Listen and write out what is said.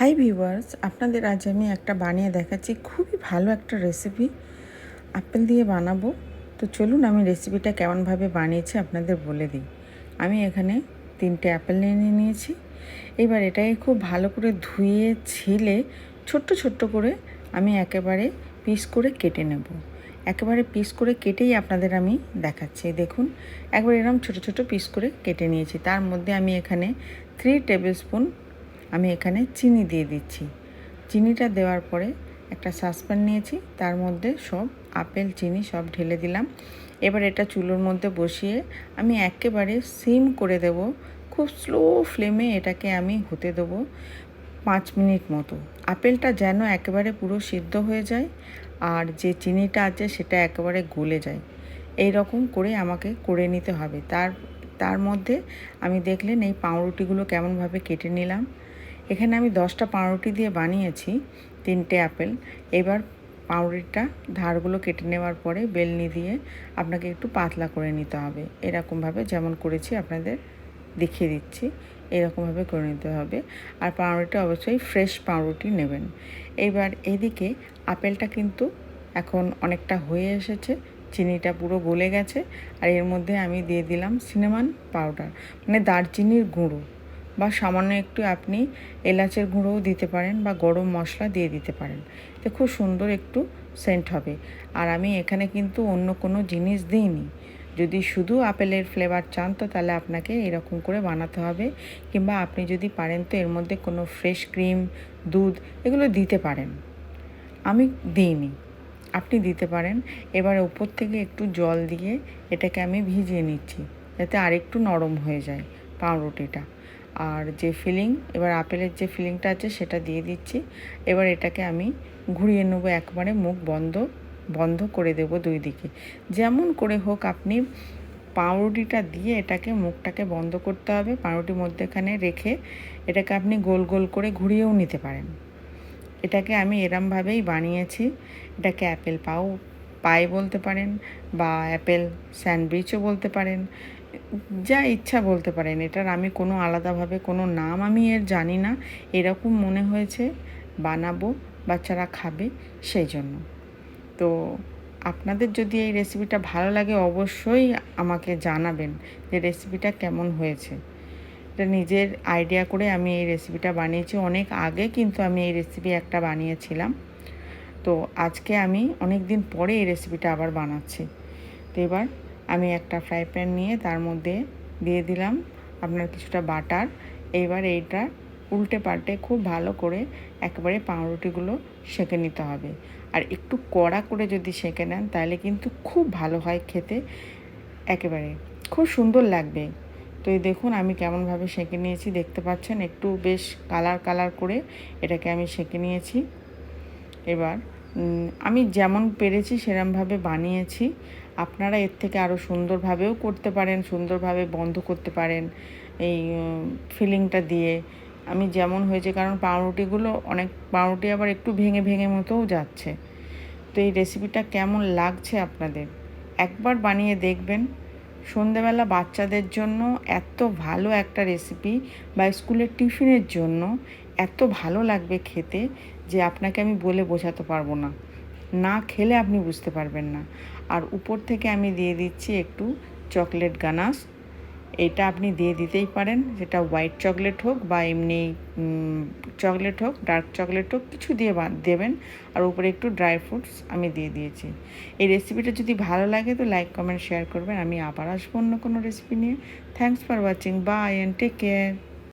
Hi viewers আপনাদের আজ আমি একটা বানিয়ে দেখাচ্ছি। খুবই ভালো একটা রেসিপি আপেল দিয়ে বানাবো। তো চলুন আমি রেসিপিটা কেমনভাবে বানিয়েছি আপনাদের বলে দিই। আমি এখানে তিনটে অ্যাপেল নিয়ে নিয়ে নিয়েছি। এবার এটাকে খুব ভালো করে ধুয়ে, ছিলে ছোট্ট ছোট্ট করে আমি একেবারে পিস করে কেটে নেব। একেবারে পিস করে কেটেই আপনাদের আমি দেখাচ্ছি। দেখুন, একবার এরকম ছোট ছোট পিস করে কেটে নিয়েছি। তার মধ্যে আমি এখানে থ্রি টেবিল স্পুন আমি এখানে চিনি দিয়ে দিচ্ছি। চিনিটা দেওয়ার পরে একটা সাসপ্যান নিয়েছি, তার মধ্যে সব আপেল, চিনি সব ঢেলে দিলাম। এবার এটা চুলোর মধ্যে বসিয়ে আমি একেবারে সিম করে দেব। খুব স্লো ফ্লেমে এটাকে আমি হতে দেবো পাঁচ মিনিট মতো। আপেলটা যেন একেবারে পুরো সিদ্ধ হয়ে যায় আর যে চিনিটা আছে সেটা একেবারে গলে যায়। এই রকম করে আমাকে করে নিতে হবে। তার তার মধ্যে আমি দেখলেন এই পাউরুটিগুলো কেমনভাবে কেটে নিলাম। এখানে আমি দশটা পাউরুটি দিয়ে বানিয়েছি, তিনটে আপেল। এবার পাউরুটিটা ধারগুলো কেটে নেওয়ার পরে বেলনি দিয়ে আপনাকে একটু পাতলা করে নিতে হবে। এরকমভাবে যেমন করেছি আপনাদের দেখিয়ে দিচ্ছি, এরকমভাবে করে নিতে হবে। আর পাউরুটি অবশ্যই ফ্রেশ পাউরুটি নেবেন। এবার এদিকে আপেলটা কিন্তু এখন অনেকটা হয়ে এসেছে, চিনিটা পুরো গলে গেছে। আর এর মধ্যে আমি দিয়ে দিলাম সিনেমান পাউডার মানে দারচিনির গুঁড়ো। বা সামান্য একটু আপনি এলাচের গুঁড়োও দিতে পারেন বা গরম মশলা দিয়ে দিতে পারেন। তো খুব সুন্দর একটু সেন্ট হবে। আর আমি এখানে কিন্তু অন্য কোনো জিনিস দিইনি। যদি শুধু আপেলের ফ্লেভার চান তো তাহলে আপনাকে এরকম করে বানাতে হবে। কিংবা আপনি যদি পারেন তো এর মধ্যে কোনো ফ্রেশ ক্রিম দুধ এগুলো দিতে পারেন। আমি দিইনি। আপনি দিতে পারেন। এবার উপর থেকে একটু জল দিয়ে এটাকে আমি ভিজিয়ে নিচ্ছি। যাতে আরেকটু নরম হয়ে যায় পাউরুটিটা। আর যে ফিলিং এবার আপেলের যে ফিলিংটা আছে সেটা দিয়ে দিচ্ছি। এবার এটাকে আমি ঘুরিয়ে নেব একবারে, মুখ বন্ধ বন্ধ করে দেব দুই দিকে। যেমন করে হোক আপনি পাউরুটিটা দিয়ে এটাকে মুখটাকে বন্ধ করতে হবে, পাউরুটির মধ্যেখানে রেখে এটাকে আপনি গোল গোল করে ঘুরিয়েও নিতে পারেন। এটাকে আমি এরমভাবেই বানিয়েছি। এটাকে অ্যাপেল পাও, পাই বলতে পারেন বা অ্যাপেল স্যান্ডউইচও বলতে পারেন। যা ইচ্ছা বলতে পারেন, এটার আমি কোনো আলাদাভাবে কোনো নাম আমি এর জানি না। এরকম মনে হয়েছে, বানাবো, বাচ্চারা খাবে সেই জন্য। তো আপনাদের যদি এই রেসিপিটা ভালো লাগে, অবশ্যই আমাকে জানাবেন যে রেসিপিটা কেমন হয়েছে। এটা নিজের আইডিয়া করে আমি এই রেসিপিটা বানিয়েছি। অনেক আগে কিন্তু আমি এই রেসিপি একটা বানিয়েছিলাম। তো আজকে আমি অনেক দিন পরে এই রেসিপিটা আবার বানাচ্ছি। তো এবার আমি একটা ফ্রাই প্যান নিয়ে তার মধ্যে দিয়ে দিলাম আপনার কিছুটা বাটার। এইবার এইটা উল্টে পাল্টে খুব ভালো করে একেবারে পাউরুটিগুলো সেঁকে নিতে হবে। আর একটু কড়া করে যদি সেঁকে নেন তাহলে কিন্তু খুব ভালো হয় খেতে। একেবারে খুব সুন্দর লাগবে। তো এই দেখুন আমি কেমনভাবে সেঁকে নিয়েছি, দেখতে পাচ্ছেন? একটু বেশ কালার কালার করে এটাকে আমি সেঁকে নিয়েছি। এবার আমি যেমন পেরেছি সেরমভাবে বানিয়েছি। আপনারা এর থেকে আরও সুন্দরভাবেও করতে পারেন, সুন্দরভাবে বন্ধ করতে পারেন এই ফিলিংটা দিয়ে। আমি যেমন হয়েছে, কারণ পাউরুটিগুলো অনেক, পাউরুটি আবার একটু ভেঙে ভেঙে মতোও যাচ্ছে। তো এই রেসিপিটা কেমন লাগছে আপনাদের? একবার বানিয়ে দেখবেন। সন্ধেবেলা বাচ্চাদের জন্য এত ভালো একটা রেসিপি বা স্কুলের টিফিনের জন্য এত ভালো লাগবে খেতে। যে আপনাকে আমি বলে বোঝাতে পারব না। না খেলে আপনি বুঝতে পারবেন না। আর উপর থেকে আমি দিয়ে দিচ্ছি একটু চকলেট গানাস এটা আপনি দিয়ে দিতেই পারেন। যেটা হোয়াইট চকলেট হোক বা এমনি চকলেট হোক, ডার্ক চকলেট হোক, কিছু দিয়ে দেবেন। আর উপরে একটু ড্রাই ফ্রুটস আমি দিয়ে দিয়েছি। এই রেসিপিটা যদি ভালো লাগে তো লাইক, কমেন্ট, শেয়ার করবেন। আমি আবার আসব অন্য কোনো রেসিপি নিয়ে। Thanks for watching. Bye, and take care.